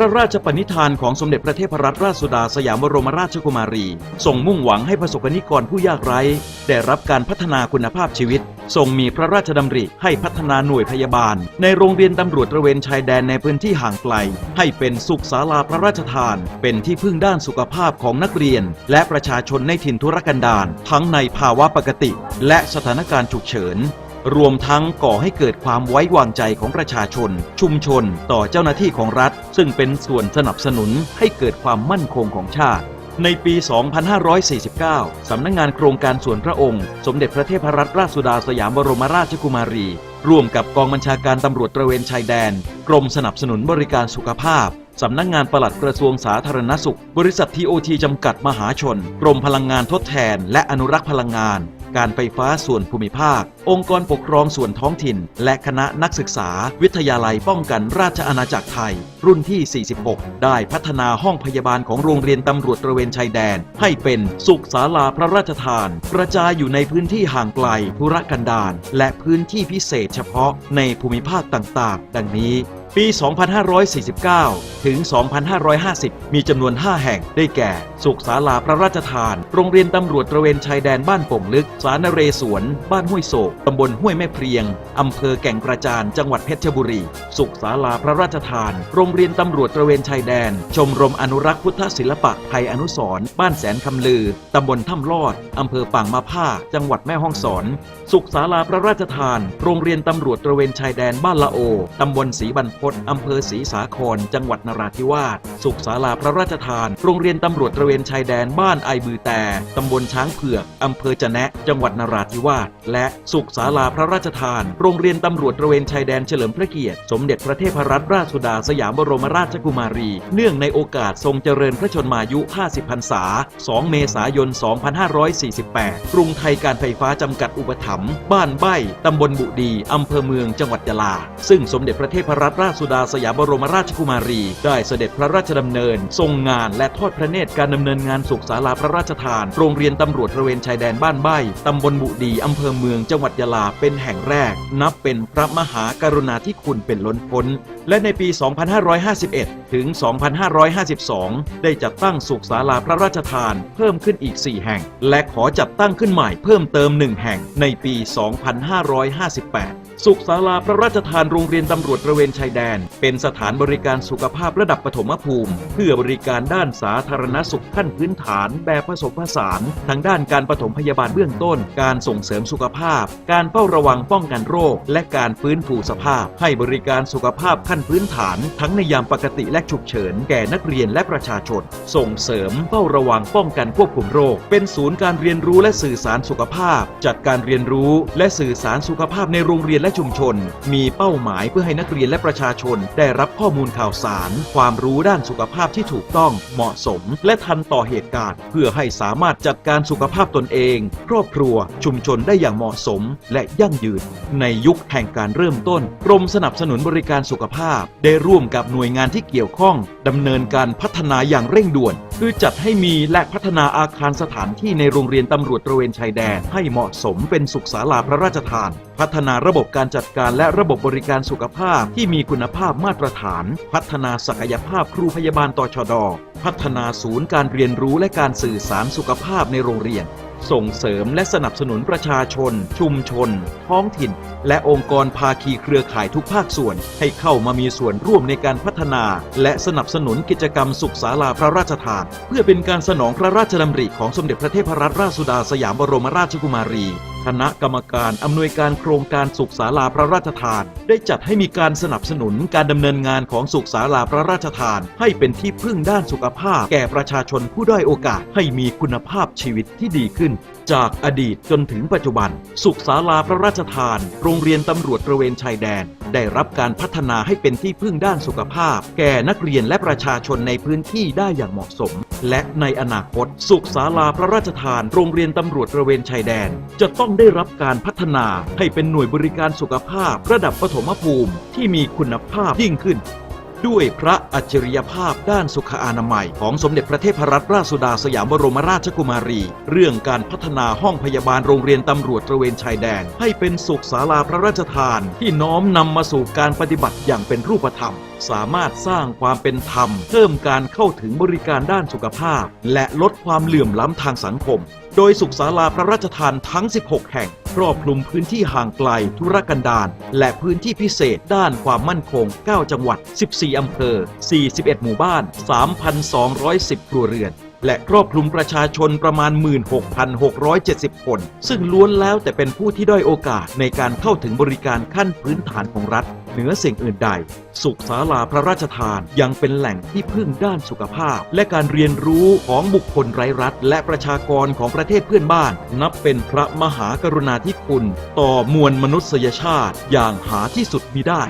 ระราชปณิธานของสมเด็จพระเทพรัตนราชสุดาสยามบรมราชกุมารีทรงมุ่งหวังให้ประสบกนิกรผู้ยากไร้ ได้รับการพัฒนาคุณภาพชีวิตทรงมีพระราชดำริให้พัฒนาหน่วยพยาบาล ในโรงเรียนตำรวจตระเวนชายแดนในพื้นที่ห่างไกล ให้เป็นสุขศาลาพระราชทาน เป็นที่พึ่งด้านสุขภาพของนักเรียน และประชาชนในถิ่นทุรกันดารทั้งในภาวะปกติ และสถานการณ์ฉุกเฉิน รวมทั้งก่อให้เกิดความไว้วางใจของประชาชน ชุมชนต่อเจ้าหน้าที่ของรัฐ ซึ่งเป็นส่วนสนับสนุนให้เกิดความมั่นคงของชาติในปี 2549 สำนักงงานโครงการส่วนพระองค์ สมเด็จพระเทพรัตนราชสุดาสยามบรมราชกุมารี ร่วมกับกองบัญชาการตำรวจตระเวนชายแดน กรมสนับสนุนบริการสุขภาพ สำนักงงานปลัดกระทรวงสาธารณสุข บริษัททีโอทีจำกัดมหาชน กรมพลังงานทดแทน และอนุรักษ์พลังงาน การไฟฟ้าส่วนภูมิภาค องค์กรปกครองส่วนท้องถิ่น และคณะนักศึกษา วิทยาลัยป้องกันราชอาณาจักรไทย รุ่นที่ 46 ได้พัฒนาห้องพยาบาลของโรงเรียนตำรวจตระเวนชายแดน ให้เป็นสุขศาลาพระราชทาน กระจายอยู่ในพื้นที่ห่างไกลธุรกันดารและพื้นที่พิเศษเฉพาะในภูมิภาคต่างๆ ดังนี้ ปี 2549 ถึง 2550 มีจำนวน 5 แห่ง ได้แก่ สุขศาลาพระราชทาน โรงเรียนตำรวจตระเวนชายแดนบ้านโป่งลึก สารนเรศวรบ้านห้วยโศก ตำบลห้วยแม่เพรียง อำเภอแก่งกระจาน จังหวัดเพชรบุรี สุขศาลาพระราชทาน โรงเรียนตำรวจตระเวนชายแดน ชมรมอนุรักษ์พุทธศิลปะไทยอนุสรบ้านแสนคำลือ ตำบลถ้ำลอด อำเภอปางมาผ้า จังหวัดแม่ฮ่องสอน สุขศาลาพระราชทาน โรงเรียนตำรวจตระเวนชายแดนบ้านละโอ ตำบลศรีบรรพตอำเภอศรีสาคร จังหวัดนราธิวาส สุขศาลาพระราชทาน โรงเรียนตำรวจตระเวนชายแดนบ้านไอบือแต่ตำบลช้างเผือกอำเภอจะแนะ จังหวัดนราธิวาส และสุขศาลาพระราชทาน โรงเรียนตำรวจตระเวนชายแดนเฉลิมพระเกียรติ สมเด็จพระเทพรัตนราชสุดาสยามบรมราชกุมารี เนื่องในโอกาสทรงเจริญพระชนมายุ 50 พรรษา 2 เมษายน 2548 กรุงไทยการไฟฟ้าจำกัดอุปถัมภ์บ้านใบ้ตำบลบุดีอำเภอเมืองจังหวัดยะลา ซึ่งสมเด็จพระเทพรัตนราชสุดาสยามบรมราชกุมารี ได้เสด็จพระราชดำเนิน ทรงงานและทอดพระเนตรการดำเนินงานสุขศาลาพระราชทาน โรงเรียนตำรวจตระเวนชายแดนบ้านใบ้ตำบลบุดีอำเภอเมืองจังหวัดยะลาเป็นแห่งแรก นับเป็นพระมหากรุณาธิคุณเป็นล้นพ้น และในปี 2551 ถึง 2552 ได้จัดตั้งสุขศาลาพระราชทาน เพิ่มขึ้นอีก 4 แห่ง และขอจัดตั้งขึ้นใหม่เพิ่มเติม 1 แห่งในปี 2558 สุขศาลาพระราชทานโรงเรียนตำรวจตระเวนชายแดน เป็นสถานบริการสุขภาพระดับปฐมภูมิ เพื่อบริการด้านสาธารณสุขขั้นพื้นฐาน แบบผสมผสานทั้งด้านการปฐมพยาบาลเบื้องต้น การส่งเสริมสุขภาพ การเฝ้าระวังป้องกันโรค และการฟื้นฟูสภาพ ให้บริการสุขภาพขั้นพื้นฐาน ทั้งในยามปกติและฉุกเฉินแก่นักเรียนและประชาชน ส่งเสริมเฝ้าระวังป้องกันควบคุมโรค เป็นศูนย์การเรียนรู้และสื่อสารสุขภาพ จัดการเรียนรู้และสื่อสารสุขภาพในโรงเรียนและชุมชน มีเป้าหมายเพื่อให้นักเรียนและประชาชน ได้รับข้อมูลข่าวสาร ความรู้ด้านสุขภาพที่ถูกต้องเหมาะสม และทันต่อเหตุการณ์ เพื่อให้สามารถจัดการสุขภาพตนเอง ครอบครัวชุมชนได้อย่างเหมาะสม และยั่งยืน ในยุคแห่งการเริ่มต้นกรมสนับสนุนบริการสุขภาพ ได้ร่วมกับหน่วยงานที่เกี่ยวข้องดำเนินการพัฒนาอย่างเร่งด่วน คือจัดให้มีและพัฒนาอาคารสถานที่ในโรงเรียนตำรวจตระเวนชายแดน ให้เหมาะสมเป็นสุขศาลาพระราชทาน พัฒนาระบบการจัดการและระบบบริการสุขภาพที่มีคุณภาพมาตรฐาน พัฒนาศักยภาพครูพยาบาลตชด พัฒนาศูนย์การเรียนรู้และการสื่อสารสุขภาพในโรงเรียน ส่งเสริมและสนับสนุนประชาชน ชุมชน ท้องถิ่น และองค์กรภาคีเครือข่ายทุกภาคส่วน ให้เข้ามามีส่วนร่วมในการพัฒนา และสนับสนุนกิจกรรมสุขศาลาพระราชทาน เพื่อเป็นการสนองพระราชดำริของสมเด็จพระเทพรัตนราชสุดาสยามบรมราชกุมารี คณะกรรมการอำนวยการโครงการสุขศาลาพระราชทาน ได้จัดให้มีการสนับสนุนการดำเนินงานของสุขศาลาพระราชทาน ให้เป็นที่พึ่งด้านสุขภาพ แก่ประชาชนผู้ด้อยโอกาสให้มีคุณภาพชีวิตที่ดีขึ้น จากอดีตจนถึงปัจจุบัน สุขศาลาพระราชทาน โรงเรียนตำรวจตระเวนชายแดน ได้รับการพัฒนาให้เป็นที่พึ่งด้านสุขภาพ แก่นักเรียนและประชาชนในพื้นที่ได้อย่างเหมาะสม และในอนาคต สุขศาลาพระราชทาน โรงเรียนตำรวจระเวนชายแดน จะต้องได้รับการพัฒนาให้เป็นหน่วยบริการสุขภาพ ระดับปฐมภูมิที่มีคุณภาพยิ่งขึ้น ด้วยพระอัจฉริยภาพด้านสุขอนามัย ของสมเด็จพระเทพรัตนราชสุดาสยามบรมราชกุมารี เรื่องการพัฒนาห้องพยาบาลโรงเรียนตำรวจตระเวนชายแดน ให้เป็นสุขศาลาพระราชทาน ที่น้อมนำมาสู่การปฏิบัติอย่างเป็นรูปธรรม สามารถสร้างความเป็นธรรม เพิ่มการเข้าถึงบริการด้านสุขภาพ และลดความเหลื่อมล้ำทางสังคม โดยสุขศาลาพระราชทานทั้ง 16 แห่ง ครอบคลุมพื้นที่ห่างไกลธุรกันดารและพื้นที่พิเศษด้านความมั่นคง 9 จังหวัด 14 อำเภอ 41 หมู่บ้าน 3,210 ครัวเรือน และครอบคลุมประชาชนประมาณ 16,670 คน ซึ่งล้วนแล้วแต่เป็นผู้ที่ด้อยโอกาสในการเข้าถึงบริการขั้นพื้นฐานของรัฐ เหนือสิ่งอื่นใด สุขศาลาพระราชทานยังเป็นแหล่งที่พึ่งด้านสุขภาพ และการเรียนรู้ของบุคคลไร้รัฐ และประชากรของประเทศเพื่อนบ้าน นับเป็นพระมหากรุณาธิคุณ ต่อมวลมนุษยชาติอย่างหาที่สุดมิได้